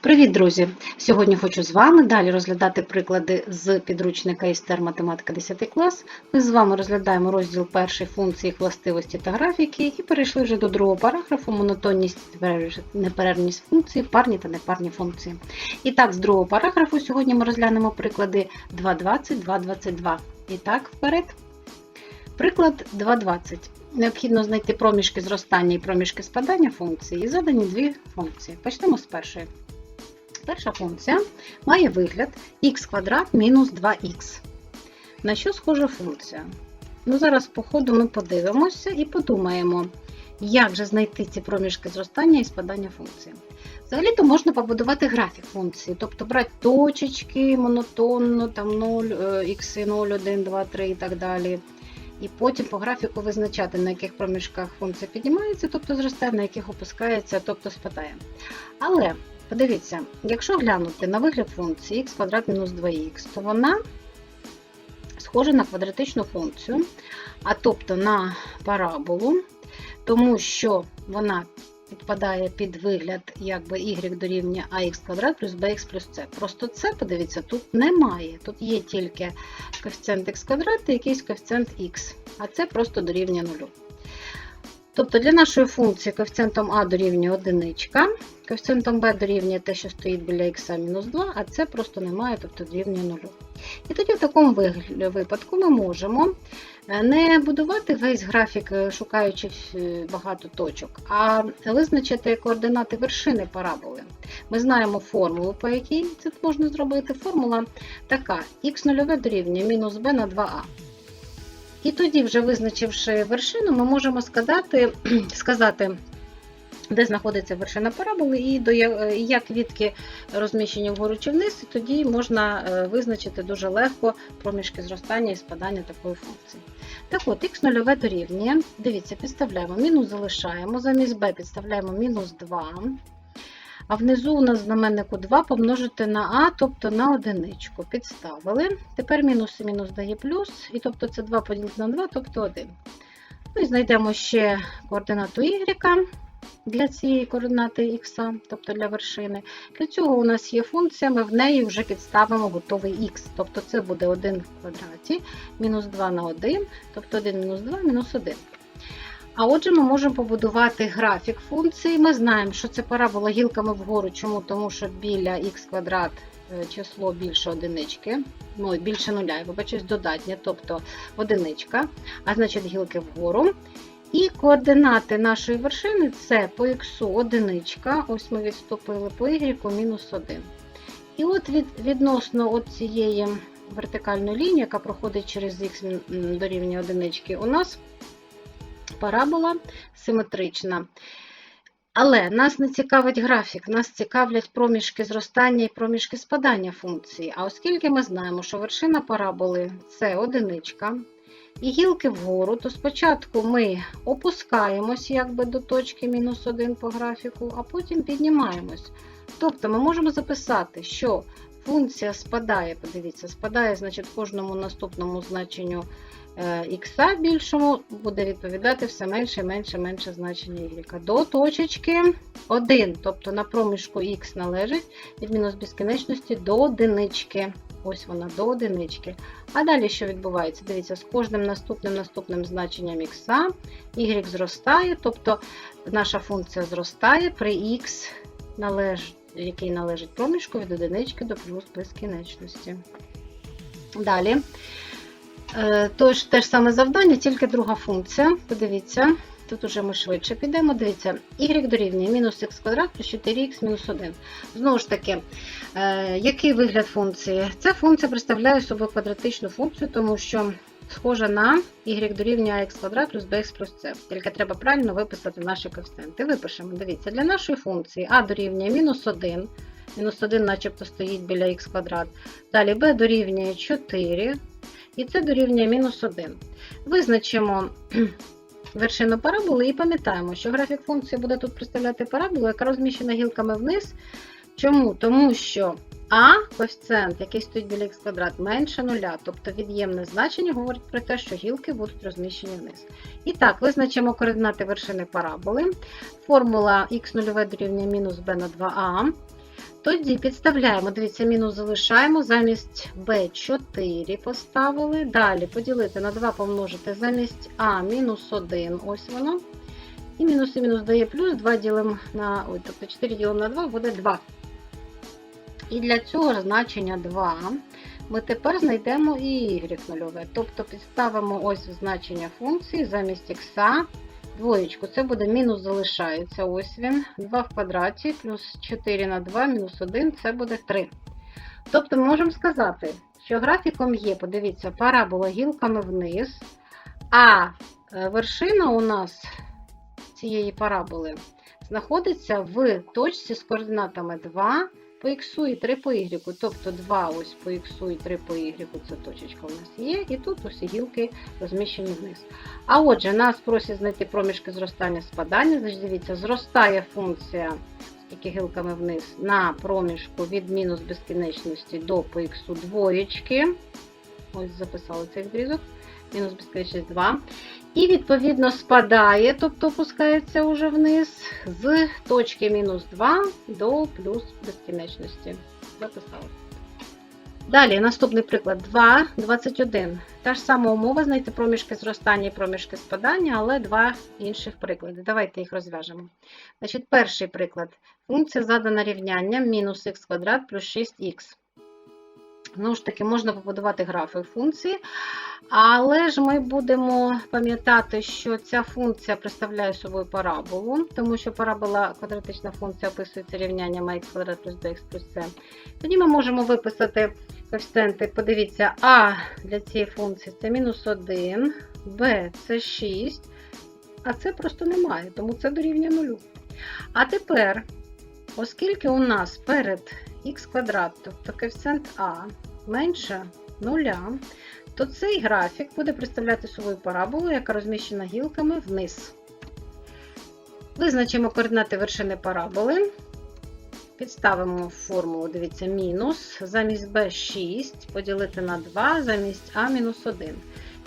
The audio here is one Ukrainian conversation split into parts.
Привіт, друзі! Сьогодні хочу з вами далі розглядати приклади з підручника істер математика 10 клас. Ми з вами розглядаємо розділ перший функції, властивості та графіки і перейшли вже до другого параграфу монотонність неперервність функцій, парні та непарні функції. І так, з другого параграфу сьогодні ми розглянемо приклади 2.20, 2.22. І так, вперед. Приклад 2.20. Необхідно знайти проміжки зростання і проміжки спадання функції і задані дві функції. Почнемо з першої. Перша функція має вигляд х квадрат мінус 2х. На що схожа функція? Ну, Зараз, по ходу, ми подивимося і подумаємо, як же знайти ці проміжки зростання і спадання функції. Взагалі-то можна побудувати графік функції, тобто брати точечки монотонно, там 0, х, 0, 1, 2, 3 і так далі. І потім по графіку визначати, на яких проміжках функція піднімається, тобто зростає, на яких опускається, тобто спадає. Але Подивіться, якщо глянути на вигляд функції х квадрат мінус 2х, то вона схожа на квадратичну функцію, а тобто на параболу, тому що вона підпадає під вигляд якби y дорівнює ax квадрат плюс bx плюс c. Просто це, подивіться, тут немає. Тут є тільки коефіцієнт х квадрат і якийсь коефіцієнт х, а це просто дорівнює нулю. Тобто для нашої функції коефіцієнтом а дорівнює одиничка, коефіцієнтом b дорівнює те, що стоїть біля х мінус 2, а це просто немає, тобто дорівнює 0. І тоді в такому випадку ми можемо е, не будувати весь графік, е, шукаючи багато точок, а визначити координати вершини параболи. Ми знаємо формулу, по якій це можна зробити. Формула така: х0 дорівнює мінус b на 2а. І тоді, вже визначивши вершину, ми можемо сказати, сказати де знаходиться вершина параболи, і до як відки розміщені вгору чи вниз, і тоді можна е, визначити дуже легко проміжки зростання і спадання такої функції. Так от, х0 дорівнює, дивіться, підставляємо мінус залишаємо, замість b підставляємо мінус 2. А внизу у нас знаменнику 2 помножити на А, тобто на одиничку. Підставили. Тепер мінус і мінус дає плюс, і тобто це 2 поділити на 2, тобто 1. Ну і знайдемо ще координату y для цієї координати х, тобто для вершини. Для цього у нас є функція, ми в неї вже підставимо готовий х. Тобто це буде 1 в квадраті, мінус 2 на 1, тобто 1 мінус 2 мінус 1. А отже, ми можемо побудувати графік функції. Ми знаємо, що це парабола гілками вгору. Чому? Тому що біля х квадрат е, число більше одинички, ну, більше нуля, я вибачусь, додатнє, тобто одиничка, а значить гілки вгору. І координати нашої вершини це по х одиничка, ось ми відступили, по y мінус 1. І от від, відносно от цієї вертикальної лінії, яка проходить через х дорівнює одинички, у нас парабола симетрична. Але нас не цікавить графік, нас цікавлять проміжки зростання і проміжки спадання функції. А оскільки ми знаємо, що вершина параболи це одиничка, і гілки вгору, то спочатку ми опускаємось якби до точки мінус 1 по графіку, а потім піднімаємось. Тобто ми можемо записати, що функція спадає, подивіться, спадає значить, кожному наступному значенню х більшому буде відповідати все менше менше менше значення y. До точечки 1, тобто на проміжку х належить від мінус безкінечності до одинички. Ось вона до одинички. А далі що відбувається? Дивіться, з кожним наступним наступним значенням х y зростає, тобто наша функція зростає при х, належ... який належить проміжку від одинички до плюс безкінечності. Далі. Е, тож, те ж саме завдання, тільки друга функція. Подивіться, тут уже ми швидше підемо. Дивіться, y дорівнює мінус х квадрат плюс 4х мінус 1. Знову ж таки, е, який вигляд функції? Ця функція представляє собою квадратичну функцію, тому що схожа на y дорівнює х квадрат плюс bx плюс c. Тільки треба правильно виписати наші коефіцієнти. Випишемо, дивіться, для нашої функції а дорівнює мінус 1. Мінус 1 начебто стоїть біля х квадрат. Далі b дорівнює 4. І це дорівнює мінус 1. Визначимо вершину параболи і пам'ятаємо, що графік функції буде тут представляти параболу, яка розміщена гілками вниз. Чому? Тому що А коефіцієнт, який стоїть біля х квадрат, менше нуля, тобто від'ємне значення говорить про те, що гілки будуть розміщені вниз. І так, визначимо координати вершини параболи. Формула х0 дорівнює мінус b на 2а. Тоді підставляємо, дивіться, мінус залишаємо, замість b4 поставили. Далі поділити на 2 помножити замість а мінус 1, ось воно. І мінус і мінус дає плюс, 2 ділимо на, ой, тобто 4 ділимо на 2 буде 2. І для цього значення 2 ми тепер знайдемо і y нульове. Тобто підставимо ось значення функції замість х двоєчку. Це буде мінус залишається, ось він, 2 в квадраті, плюс 4 на 2, мінус 1, це буде 3. Тобто ми можемо сказати, що графіком є, подивіться, парабола гілками вниз, а е, вершина у нас цієї параболи знаходиться в точці з координатами 2 по х і 3 по y. Тобто 2 ось по х і 3 по y, це точечка у нас є, і тут усі гілки розміщені вниз. А отже, нас просять знайти проміжки зростання спадання. Значить, дивіться, зростає функція скільки гілками вниз на проміжку від мінус безкінечності до по х двоєчки. Ось записали цей відрізок. Мінус безкінечність 2. І, відповідно, спадає, тобто опускається уже вниз, з точки мінус 2 до плюс безкінечності. Записали. Далі, наступний приклад 2, 21. Та ж сама умова знайти проміжки зростання і проміжки спадання, але два інших приклади. Давайте їх розв'яжемо. Значить, перший приклад. Функція задана рівнянням мінус х квадрат плюс 6х. Знову ж таки, можна побудувати графік функції, але ж ми будемо пам'ятати, що ця функція представляє собою параболу, тому що парабола квадратична функція описується рівнянням х квадрат плюс bx плюс c. Тоді ми можемо виписати коефіцієнти, подивіться, а для цієї функції це мінус 1, b це 6, а це просто немає, тому це дорівнює 0. А тепер, оскільки у нас перед х квадрат, тобто коефіцієнт а менше 0, то цей графік буде представляти собою параболу, яка розміщена гілками вниз. Визначимо координати вершини параболи. Підставимо формулу, дивіться, мінус. Замість b6 поділити на 2, замість а мінус 1.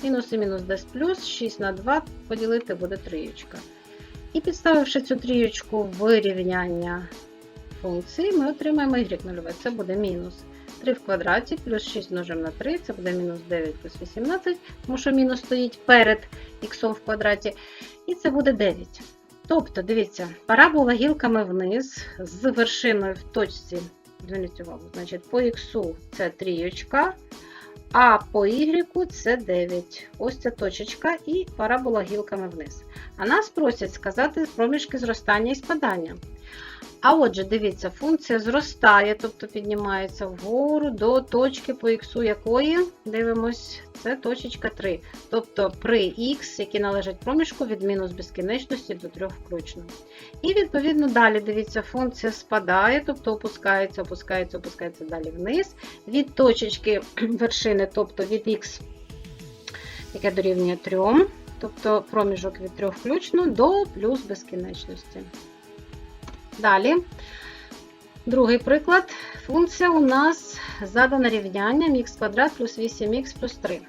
Мінус і мінус дасть плюс, 6 на 2 поділити буде трієчка. І підставивши цю трієчку в рівняння функції, ми отримаємо y нульове. Це буде мінус 3 в квадраті, плюс 6 множимо на 3, це буде мінус 9 плюс 18, тому що мінус стоїть перед х в квадраті. І це буде 9. Тобто, дивіться, парабола гілками вниз з вершиною в точці, зверніть увагу, значить, по х це трієчка, а по y це 9. Ось ця точечка і парабола гілками вниз. А нас просять сказати проміжки зростання і спадання. А отже, дивіться, функція зростає, тобто піднімається вгору до точки по х, якої, дивимось, це точечка 3. Тобто при х, які належать проміжку від мінус безкінечності до 3 включно. І, відповідно, далі, дивіться, функція спадає, тобто опускається, опускається, опускається далі вниз. Від точечки вершини, тобто від х, яке дорівнює 3, тобто проміжок від 3 включно до плюс безкінечності. Далі, другий приклад. Функція у нас задана рівнянням х квадрат плюс 8х плюс 3.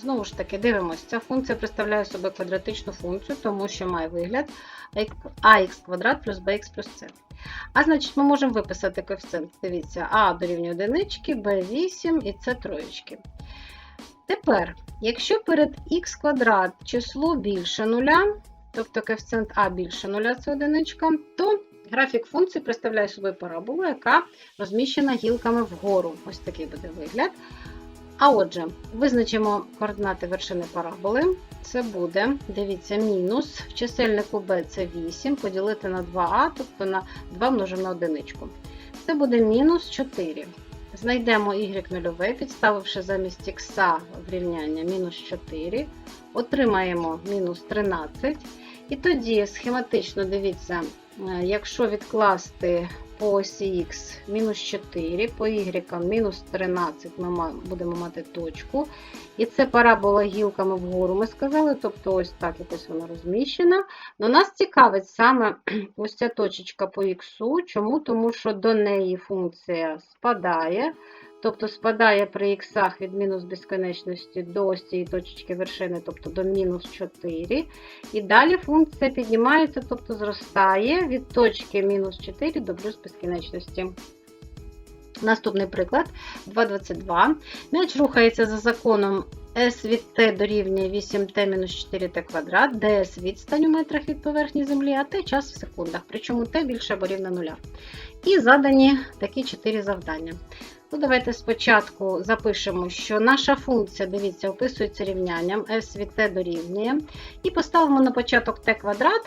Знову ж таки, дивимося, ця функція представляє собою квадратичну функцію, тому що має вигляд ax квадрат плюс bx плюс c. А значить, ми можемо виписати коефіцієнт. Дивіться, а дорівнює 1, b8 і c троєчки. Тепер, якщо перед х квадрат число більше нуля, тобто коефіцієнт А більше 0 це одиничка, то графік функції представляє собою параболу, яка розміщена гілками вгору. Ось такий буде вигляд. А отже, визначимо координати вершини параболи. Це буде, дивіться, мінус в чисельнику b це 8, поділити на 2а, тобто на 2 множимо на одиничку. Це буде мінус 4. Знайдемо y нульове, підставивши замість х в рівняння мінус 4, отримаємо мінус 13. І тоді схематично дивіться, е, якщо відкласти по осі х мінус 4, по y мінус 13 ми будемо мати точку. І це парабола гілками вгору ми сказали, тобто ось так якось вона розміщена. Но нас цікавить саме ось ця точечка по х. Чому? Тому що до неї функція спадає. Тобто спадає при х від мінус безконечності до ось цієї точки вершини, тобто до мінус 4. І далі функція піднімається, тобто зростає від точки мінус 4 до плюс безкінечності. Наступний приклад 2,22. М'яч рухається за законом S від t дорівнює 8t-4t квадрат, де S відстань у метрах від поверхні Землі, а t час в секундах, причому t більше або рівне нуля. І задані такі 4 завдання. Ну, Давайте спочатку запишемо, що наша функція, дивіться, описується рівнянням s від t дорівнює. І поставимо на початок t квадрат,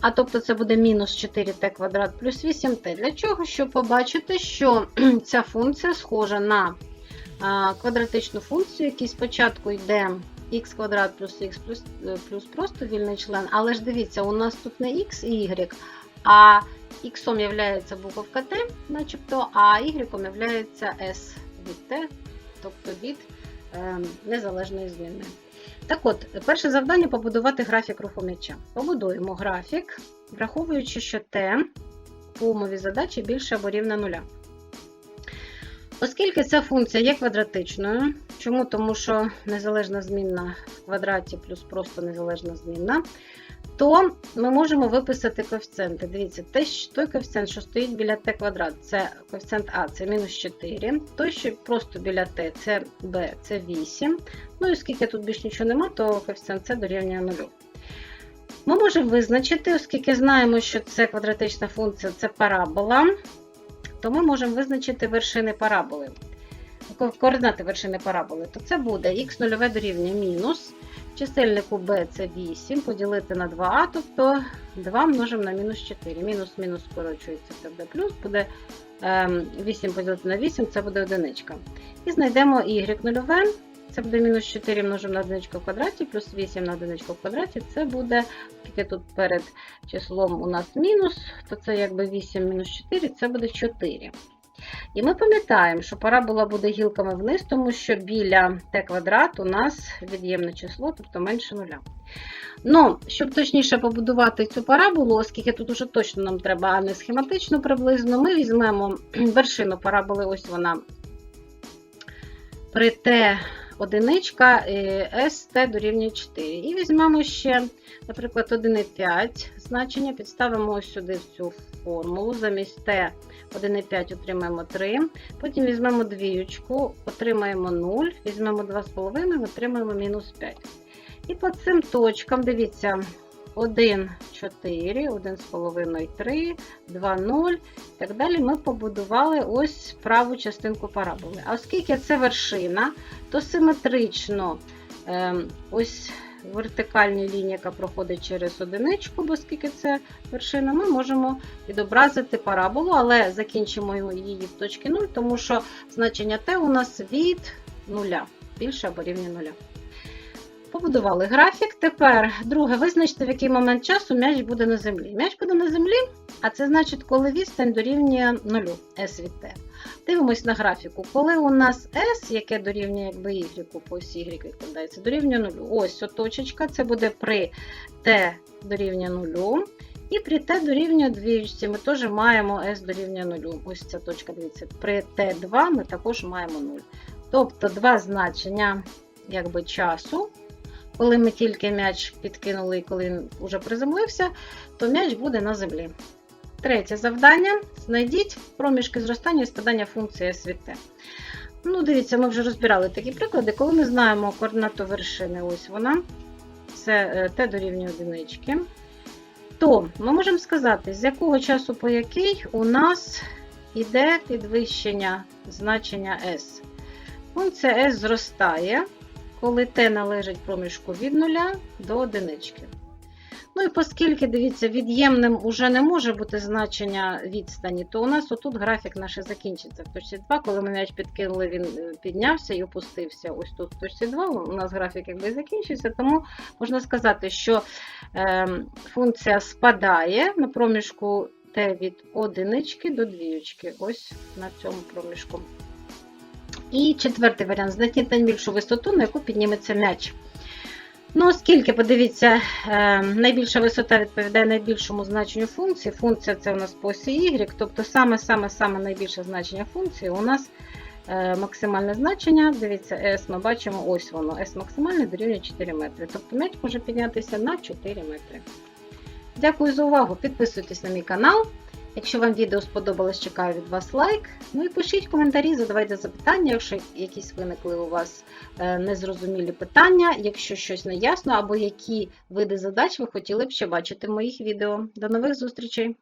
а тобто це буде мінус 4t квадрат плюс 8t. Для чого? Щоб побачити, що ця функція схожа на квадратичну функцію, якій спочатку йде х квадрат плюс х плюс, е, плюс просто вільний член. Але ж дивіться, у нас тут не х і y, а х є буковка t, начебто, а y є s від t, тобто від е, незалежної змінної. Так от, перше завдання побудувати графік руху м'яча. Побудуємо графік, враховуючи, що t по умові задачі більше або рівне нуля. Оскільки ця функція є квадратичною, чому? Тому що незалежна змінна в квадраті плюс просто незалежна змінна, то ми можемо виписати коефіцієнти. Дивіться, той коефіцієнт, що стоїть біля t квадрат, це коефіцієнт А, це мінус 4. Той, що просто біля t, це b, це 8. Ну і оскільки тут більш нічого нема, то коефіцієнт С дорівнює 0. Ми можемо визначити, оскільки знаємо, що це квадратична функція, це парабола, то ми можемо визначити вершини параболи. Координати вершини параболи, то це буде х0 дорівнює мінус. Чисельнику b це 8, поділити на 2а, тобто 2 множимо на мінус 4. Мінус мінус скорочується, це буде плюс, буде 8 поділити на 8, це буде одиничка. І знайдемо y0, це буде мінус 4 множимо на одиничку в квадраті, плюс 8 на одиничку в квадраті, це буде, оскільки тут перед числом у нас мінус, то це якби 8 мінус 4, це буде 4. І ми пам'ятаємо, що парабола буде гілками вниз, тому що біля t квадрат у нас від'ємне число, тобто менше нуля. Ну, щоб точніше побудувати цю параболу, оскільки тут уже точно нам треба, а не схематично приблизно, ми візьмемо вершину параболи, ось вона при t одиничка st дорівнює 4. І візьмемо ще, наприклад, 1,5 значення, підставимо ось сюди в цю формулу. Замість t 1,5 отримаємо 3. Потім візьмемо двіючку, отримаємо 0, візьмемо 2,5, отримаємо мінус 5. І по цим точкам, дивіться, 1, 4, 1,5, 3, 2, 0. І так далі ми побудували ось праву частинку параболи. А оскільки це вершина, то симетрично ем, ось вертикальній лінії, яка проходить через одиничку, бо оскільки це вершина, ми можемо відобразити параболу, але закінчимо її в точці 0, тому що значення t у нас від 0, більше або рівня 0. Побудували графік. Тепер, друге, визначте, в який момент часу м'яч буде на землі. М'яч буде на землі, а це значить, коли відстань дорівнює 0, S від T. Дивимось на графіку. Коли у нас S, яке дорівнює якби Y, по Y відкладається, дорівнює 0. Ось точечка, це буде при T дорівнює 0. І при t дорівнює 2, ми теж маємо S дорівнює 0. Ось ця точка, дивіться, при T2 ми також маємо 0. Тобто два значення якби, часу. Коли ми тільки м'яч підкинули і коли він вже приземлився, то м'яч буде на землі. Третє завдання: знайдіть проміжки зростання і спадання функції СВТ. Ну, дивіться, ми вже розбирали такі приклади, коли ми знаємо координату вершини, ось вона, це t дорівнює одинички, то ми можемо сказати, з якого часу по який у нас йде підвищення значення S. Функція S зростає коли t належить проміжку від 0 до 1. Ну і оскільки, дивіться, від'ємним уже не може бути значення відстані, то у нас отут графік наш закінчиться в точці 2. Коли ми м'яч підкинули, він е, піднявся і опустився. Ось тут в точці 2, у нас графік якби закінчився, тому можна сказати, що е, функція спадає на проміжку t від одинички до двічки. Ось на цьому проміжку. І четвертий варіант знайти найбільшу висоту, на яку підніметься м'яч. Ну, оскільки, подивіться, е, найбільша висота відповідає найбільшому значенню функції. Функція це у нас по осі Y, тобто саме-саме-саме найбільше значення функції у нас е, максимальне значення. Дивіться, S ми бачимо, ось воно. S максимальне дорівнює 4 метри. Тобто м'яч може піднятися на 4 метри. Дякую за увагу. Підписуйтесь на мій канал. Якщо вам відео сподобалось, чекаю від вас лайк. Ну і пишіть коментарі, задавайте запитання, якщо якісь виникли у вас е, незрозумілі питання, якщо щось не ясно, або які види задач ви хотіли б ще бачити в моїх відео. До нових зустрічей!